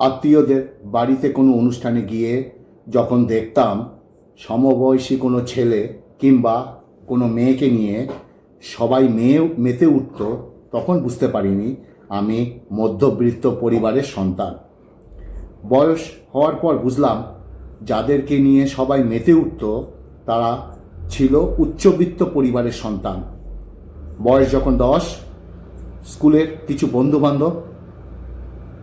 আত্মীয়দের বাড়িতে কোনো অনুষ্ঠানে গিয়ে যখন দেখতাম সমবয়সী কোনো ছেলে কিংবা কোনো মেয়েকে নিয়ে সবাই মেয়ে, মেতে উঠত, তখন বুঝতে পারিনি আমি মধ্যবিত্ত পরিবারের সন্তান। বয়স হওয়ার পর বুঝলাম যাদেরকে নিয়ে সবাই মেতে উঠত, তারা ছিল উচ্চবিত্ত পরিবারের সন্তান। বয়স যখন দশ, স্কুলের কিছু বন্ধুবান্ধব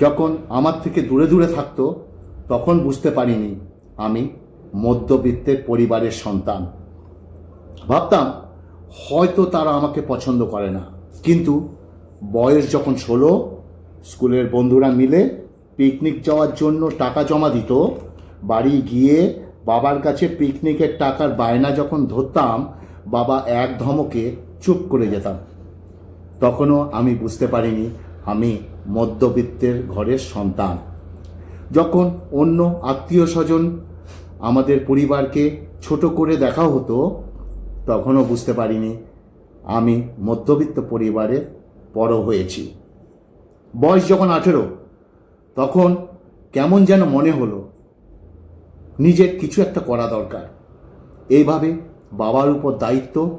যখন আমার থেকে দূরে দূরে থাকতো, তখন বুঝতে পারিনি আমি মধ্যবিত্তের পরিবারের সন্তান। ভাবতাম, হয়তো তারা আমাকে পছন্দ করে না। কিন্তু বয়স যখন ষোলো, স্কুলের বন্ধুরা মিলে পিকনিক যাওয়ার জন্য টাকা জমা দিত, বাড়ি গিয়ে বাবার কাছে পিকনিকের টাকার বায়না যখন ধরতাম, বাবা এক ধমকে চুপ করে যেতাম। তখনও আমি বুঝতে পারিনি আমি মধ্যবিত্তের ঘরের সন্তান। যখন অন্য আত্মীয় স্বজন আমাদের পরিবারকে ছোট করে দেখা হতো, তখনও বুঝতে পারিনি আমি মধ্যবিত্ত পরিবারের বড় হয়েছি। বয়স যখন আঠেরো, তখন কেমন যেন মনে হলো নিজের কিছু একটা করা দরকার। এইভাবে বাবার উপর দায়িত্ব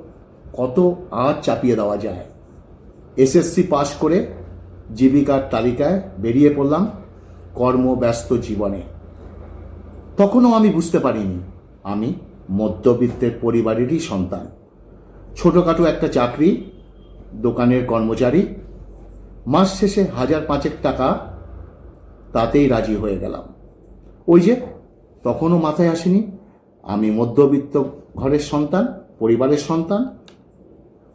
কত আর চাপিয়ে দেওয়া যায়। এসএসসি পাশ করে জীবিকার তালিকায় বেরিয়ে পড়লাম কর্মব্যস্ত জীবনে। তখনও আমি বুঝতে পারিনি, আমি মধ্যবিত্তের পরিবারেরই সন্তান। ছোটোখাটো একটা চাকরি, দোকানের কর্মচারী, মাস শেষে হাজার পাঁচেক টাকা, তাতেই রাজি হয়ে গেলাম। ওই যে, তখনও মাথায় আসেনি, আমি মধ্যবিত্ত ঘরের সন্তান, পরিবারের সন্তান।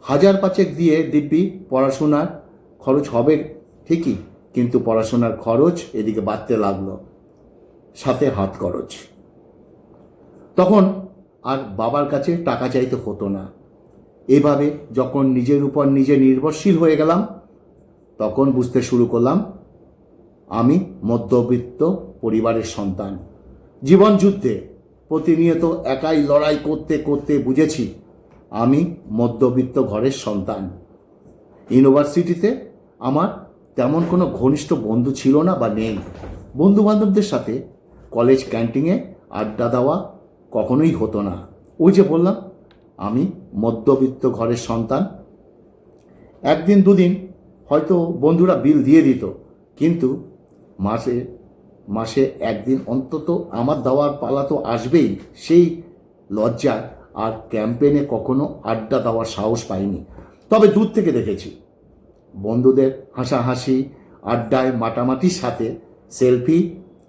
হাজার পাঁচেক দিয়ে দিব্যি, পড়াশোনার খরচ হবে ঠিকই, কিন্তু পড়াশোনার খরচ এদিকে বাড়তে লাগল, সাথে হাত খরচ। তখন আর বাবার কাছে টাকা চাইতে হতো না। এভাবে যখন নিজের উপর নিজে নির্ভরশীল হয়ে গেলাম, তখন বুঝতে শুরু করলাম, আমি মধ্যবিত্ত পরিবারের সন্তান। জীবন যুদ্ধে প্রতিনিয়ত একাই লড়াই করতে করতে বুঝেছি, আমি মধ্যবিত্ত ঘরের সন্তান। ইউনিভার্সিটিতে আমার তেমন কোনো ঘনিষ্ঠ বন্ধু ছিল না বা নেই। বন্ধু বান্ধবদের সাথে কলেজ ক্যান্টিনে আড্ডা দেওয়া কখনোই হতো না। ওই যে বললাম, আমি মধ্যবিত্ত ঘরের সন্তান। একদিন দুদিন হয়তো বন্ধুরা বিল দিয়ে দিত, কিন্তু মাসে মাসে একদিন অন্তত আমার দেওয়ার পালা তো আসবেই। সেই লজ্জায় আর ক্যাম্পেনে কখনো আড্ডা দেওয়ার সাহস পাইনি। তবে দূর থেকে দেখেছি বন্ধুদের হাসাহাসি, আড্ডায় মাটামাটির সাথে সেলফি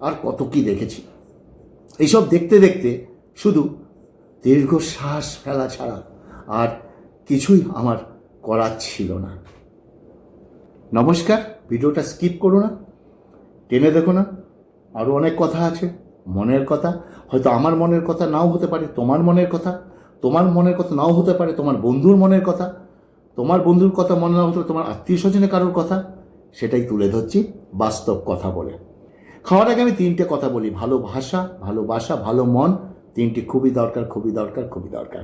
আর কত কি দেখেছি। এইসব দেখতে দেখতে শুধু দীর্ঘশ্বাস ফেলা ছাড়া আর কিছুই আমার করার ছিল না। নমস্কার, ভিডিওটা স্কিপ করো না, টেনে দেখো না আরও অনেক কথা আছে, মনের কথা, হয়তো আমার মনের কথা নাও হতে পারে, তোমার মনের কথা, তোমার মনের কথা নাও হতে পারে, তোমার বন্ধুর মনের কথা তোমার বন্ধুর কথা মনে না হতে তোমার আত্মীয় স্বজনের কারোর কথা? সেটাই তুলে ধরছি বাস্তব কথা বলে। খাওয়ার আগে আমি তিনটে কথা বলি, ভালো ভাষা ভালোবাসা ভালো মন। তিনটি খুবই দরকার খুবই দরকার খুবই দরকার।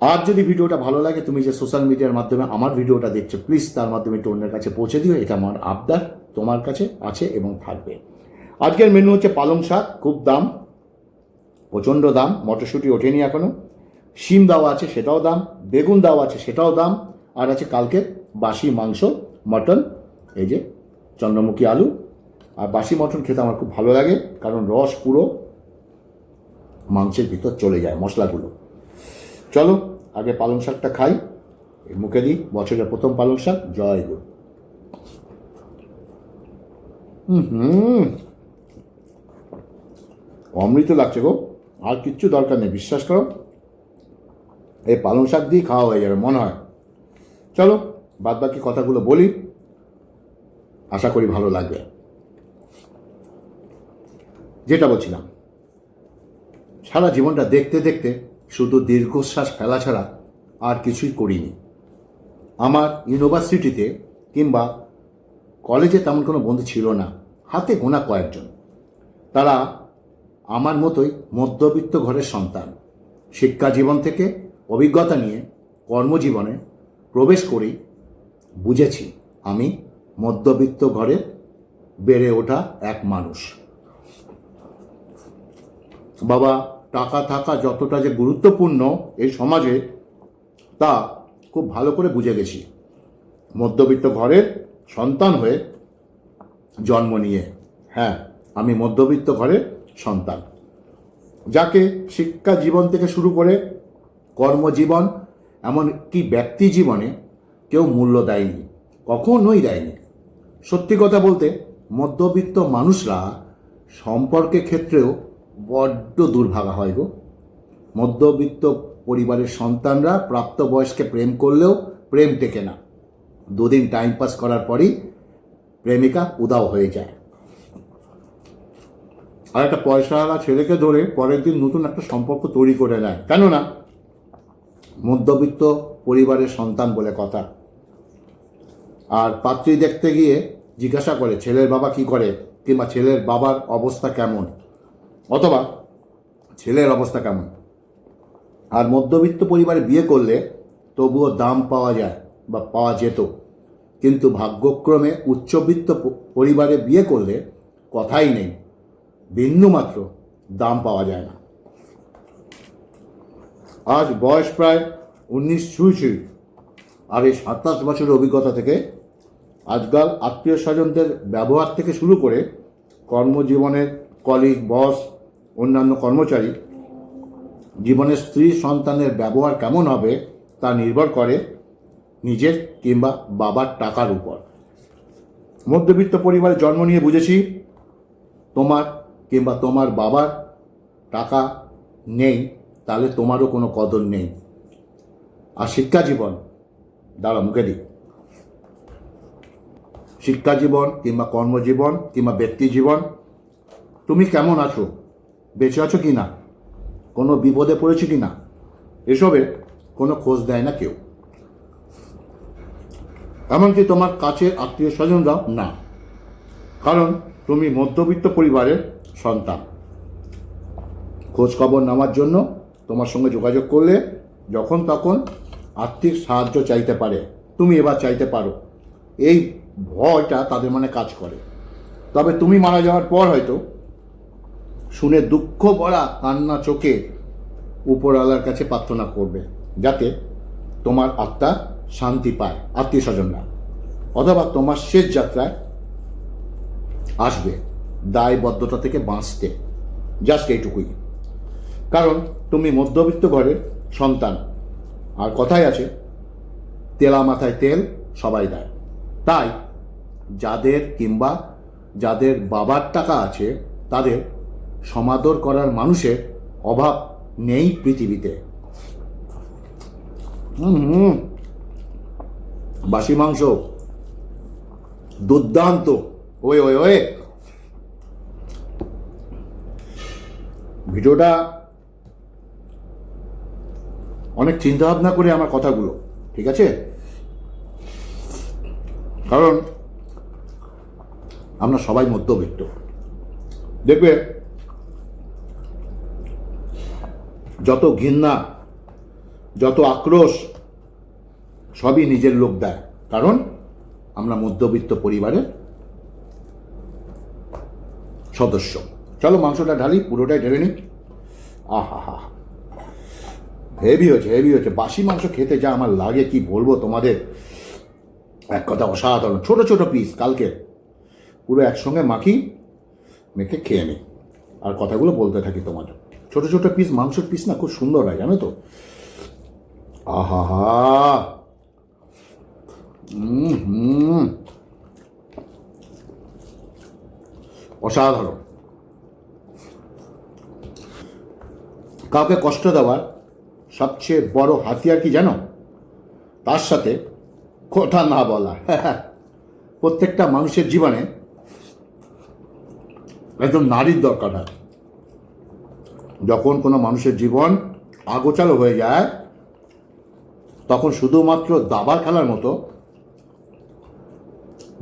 আর যদি ভিডিওটা ভালো লাগে, তুমি যে সোশ্যাল মিডিয়ার মাধ্যমে আমার ভিডিওটা দেখছ প্লিজ তার মাধ্যমে একটু অন্যের কাছে পৌঁছে দিও। এটা আমার আবদার, তোমার কাছে আছে এবং থাকবে। আজকের মেনু হচ্ছে পালং শাক, খুব দাম, প্রচণ্ড দাম, মটরশুঁটি ওঠেনি এখনও। শিম দেওয়া আছে সেটাও দাম, বেগুন দেওয়া আছে সেটাও দাম, আর আছে কালকের বাসি মাংস, মটন, এই যে চন্দ্রমুখী আলু। আর বাসি মটন খেতে আমার খুব ভালো লাগে, কারণ রস পুরো মাংসের ভিতর চলে যায় মশলাগুলো। চলো, আগে পালং শাকটা খাই মুখে দিই, বছরের প্রথম পালং শাক, জয় গুরু। হুম। অমৃত লাগছে গো, আর কিচ্ছু দরকার নেই, বিশ্বাস করো। এই পালং শাক দিয়ে খাওয়া হয়ে যাবে, মনে হয়। চলো বাদ বাকি কথাগুলো বলি। আশা করি ভালো লাগবে। যেটা বলছিলাম, সারা জীবনটা দেখতে দেখতে শুধু দীর্ঘশ্বাস ফেলা ছাড়া আর কিছুই করিনি। আমার ইউনিভার্সিটিতে কিংবা কলেজে তেমন কোনো বন্ধু ছিল না, হাতে গোনা কয়েকজন। তারা আমার মতোই মধ্যবিত্ত ঘরের সন্তান। শিক্ষা জীবন থেকে অভিজ্ঞতা নিয়ে কর্মজীবনে প্রবেশ করেই বুঝেছি, আমি মধ্যবিত্ত ঘরে বেড়ে ওঠা এক মানুষ। বাবা, টাকা থাকা যতটা যে গুরুত্বপূর্ণ এই সমাজে, তা খুব ভালো করে বুঝে গেছি। মধ্যবিত্ত ঘরের সন্তান হয়ে জন্ম নিয়ে হ্যাঁ আমি মধ্যবিত্ত ঘরের সন্তান। যাকে শিক্ষা জীবন থেকে শুরু করে কর্মজীবন এমনকি ব্যক্তি জীবনে কেউ মূল্য দেয়নি, কখনোই দেয়নি। সত্যি কথা বলতে, মধ্যবিত্ত মানুষরা সম্পর্কের ক্ষেত্রেও বড্ড দুর্ভাগা হয় গো। মধ্যবিত্ত পরিবারের সন্তানরা প্রাপ্তবয়স্কে প্রেম করলেও প্রেম টেকে না। দুদিন টাইম পাস করার পরই প্রেমিকা উদাও হয়ে যায়। আর একটা পয়সাওয়ালা ছেলেকে ধরে পরের দিন নতুন একটা সম্পর্ক তৈরি করে নেয়। কেননা মধ্যবিত্ত পরিবারের সন্তান বলে কথা। আর পাত্রী দেখতে গিয়ে জিজ্ঞাসা করে, ছেলের বাবা কি করে? কিংবা, ছেলের বাবার অবস্থা কেমন? অথবা, ছেলের অবস্থা কেমন? আর মধ্যবিত্ত পরিবারে বিয়ে করলে তবুও দাম পাওয়া যায় বা পাওয়া যেত। কিন্তু ভাগ্যক্রমে উচ্চবিত্ত পরিবারে বিয়ে করলে কথাই নেই। বিন্দুমাত্র দাম পাওয়া যায় না। আজ বয়স প্রায় উনিশ ছুঁই ছুঁই আর এই সাতাশ বছরের অভিজ্ঞতা থেকে আজকাল আত্মীয় স্বজনদের ব্যবহার থেকে শুরু করে কর্মজীবনের কলিগ, বস, অন্যান্য কর্মচারী, জীবনের স্ত্রী, সন্তানের ব্যবহার কেমন হবে তা নির্ভর করে নিজের কিংবা বাবার টাকার উপর। মধ্যবিত্ত পরিবারে জন্ম নিয়ে বুঝেছি, তোমার কিংবা তোমার বাবার টাকা নেই। তাহলে তোমারও কোনো কদর নেই। আর শিক্ষা জীবন দাঁড়া মুখে দিই। শিক্ষা জীবন কিংবা কর্মজীবন কিংবা ব্যক্তি জীবন, তুমি কেমন আছো? বেঁচে আছো কি না? কোনো বিপদে পড়েছো কি না? এসবের কোনো খোঁজ দেয় না কেউ। এমনকি তোমার কাছের আত্মীয় স্বজনরাও না। কারণ তুমি মধ্যবিত্ত পরিবারের সন্তান। খোঁজ খবর নেওয়ার জন্য তোমার সঙ্গে যোগাযোগ করলে যখন তখন আর্থিক সাহায্য চাইতে পারে। তুমি এবার চাইতে পারো। এই ভয়টা তাদের মনে কাজ করে। তবে তুমি মারা যাওয়ার পর হয়তো শুনে দুঃখ ভরা কান্না চোখে উপরওয়ালার কাছে প্রার্থনা করবে, যাতে তোমার আত্মা শান্তি পায়, আত্মীয় স্বজনরা। অথবা তোমার শেষ যাত্রায় আসবে, দায়বদ্ধতা থেকে বাঁচতে। জাস্ট এইটুকুই। কারণ তুমি মধ্যবিত্ত ঘরের সন্তান। আর কথাই আছে, তেলা মাথায় তেল, সবাই দেয়। তাই যাদের কিংবা যাদের বাবার টাকা আছে, তাদের সমাদর করার মানুষের অভাব নেই পৃথিবীতে। হুম। বাসি মাংস, দুর্দান্ত। ওয়ে ওয়ে ওয়ে। ভিডিওটা অনেক চিন্তা ভাবনা করে আমার কথাগুলো, ঠিক আছে? কারণ আমরা সবাই মধ্যবিত্ত। দেখবে, যত ঘৃণা, যত আক্রোশ, সবই নিজের লোক দেয়। কারণ আমরা মধ্যবিত্ত পরিবারের সদস্য। চলো মাংসটা ঢালি, পুরোটাই ঢেলে নিই। আহা হা। হেভি হয়েছে হেভি হয়েছে। বাসি মাংস খেতে যা আমার লাগে, কি বলব তোমাদের? এক কথা অসাধারণ। ছোট ছোট পিস কালকে। পুরো একসঙ্গে মাখি, মেখে খেয়ে নিই আর কথাগুলো বলতে থাকি তোমাদের। ছোট ছোট পিস মাংসের পিস না, খুব সুন্দর হয়, জানো তো? আহা হুম। অসাধারণ। কাউকে কষ্ট দেওয়ার সবচেয়ে বড় হাতিয়ার কি জানো? তার সাথে কথা না বলা। প্রত্যেকটা মানুষের জীবনে একজন নারীর দরকার হয়। যখন কোনো মানুষের জীবন আগোচালো হয়ে যায়, তখন শুধুমাত্র দাবার খেলার মতো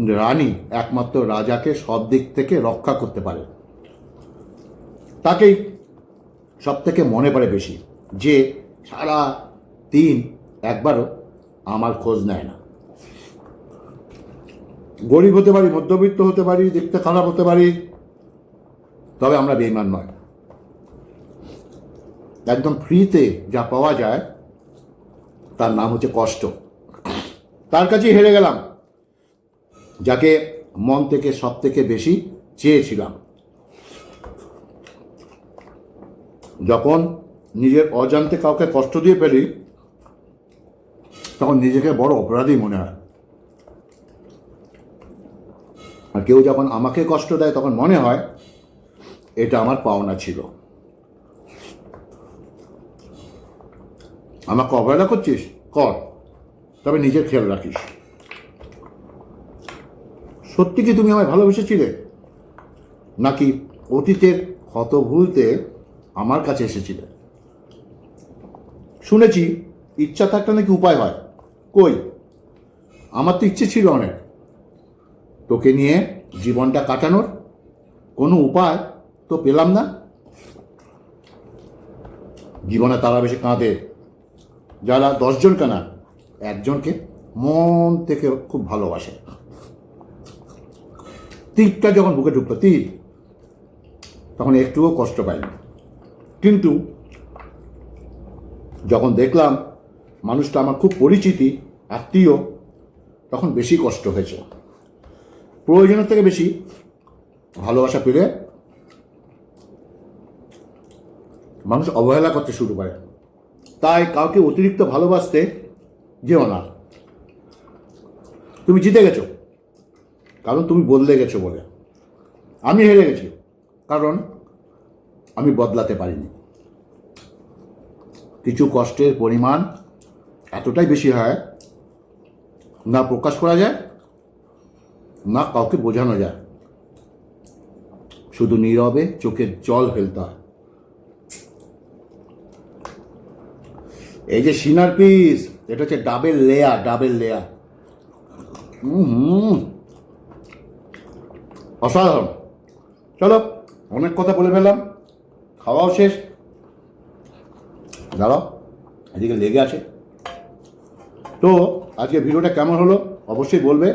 রানী একমাত্র রাজাকে সব দিক থেকে রক্ষা করতে পারে। তাকেই সব থেকে মনে পড়ে বেশি যে সারা দিন একবারও আমার খোঁজ নেয় না। গরিব হতে পারি, মধ্যবিত্ত হতে পারি, দেখতে খারাপ হতে পারি, তবে আমরা বেইমান নয়। একদম ফ্রিতে যা পাওয়া যায়, তার নাম হচ্ছে কষ্ট। তার কাছেই হেরে গেলাম, যাকে মন থেকে সব থেকে বেশি চেয়েছিলাম। যখন নিজের অজান্তে কাউকে কষ্ট দিয়ে ফেলি তখন নিজেকে বড় অপরাধী মনে হয়। আর কেউ যখন আমাকে কষ্ট দেয়, তখন মনে হয় এটা আমার পাওনা ছিল। আমাকে অবহেলা করছিস? কর, তবে নিজের খেয়াল রাখিস। সত্যি কি তুমি আমায় ভালোবেসেছিলে? নাকি অতীতের ক্ষত ভুলতে আমার কাছে এসেছিলে? শুনেছি, ইচ্ছা থাকলে নাকি উপায় হয়। কই? আমার তো ইচ্ছে ছিল অনেক। তোকে নিয়ে জীবনটা কাটানোর কোনো উপায় তো পেলাম না। জীবনে তারা বেশি কাঁদে। যারা দশজন কানা, একজনকে মন থেকে খুব ভালোবাসে। তীরটা যখন বুকে ঢুকলো তীর তখন একটুও কষ্ট পাইনি। কিন্তু যখন দেখলাম মানুষটা আমার খুব পরিচিতি, আত্মীয়, তখন বেশি কষ্ট হয়েছে। প্রয়োজনের থেকে বেশি ভালোবাসা পেলে মানুষ অবহেলা করতে শুরু করে। তাই কাউকে অতিরিক্ত ভালোবাসতে যেও না। তুমি জিতে গেছো, কারণ তুমি বদলে গেছো বলে। আমি হেরে গেছি, কারণ আমি বদলাতে পারিনি। কিছু কষ্টের পরিমাণ এতটাই বেশি হয় না প্রকাশ করা যায়, না কাউকে বোঝানো যায়। শুধু নীরবে চোখের জল ফেলতে হয়। এই যে সিনার পিস, এটা হচ্ছে ডাবেল লেয়ার ডাবেল লেয়ার হুম। অসাধারণ। চলো, অনেক কথা বলে ফেললাম। খাওয়াও শেষ। দাঁড়াও, এদিকে লেগে আছে। তো আজকে ভিডিওটা কেমন হলো অবশ্যই বলবে।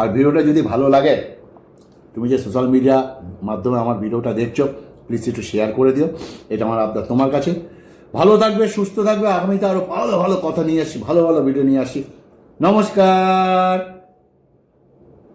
আর ভিডিওটা যদি ভালো লাগে, তুমি যে সোশ্যাল মিডিয়া মাধ্যমে আমার ভিডিওটা দেখছ প্লিজ একটু শেয়ার করে দিও, এটা আমার আবদার তোমার কাছে। ভালো থাকবে, সুস্থ থাকবে, আগামীতে আরও ভালো ভালো কথা নিয়ে আসি ভালো ভালো ভিডিও নিয়ে আসি নমস্কার।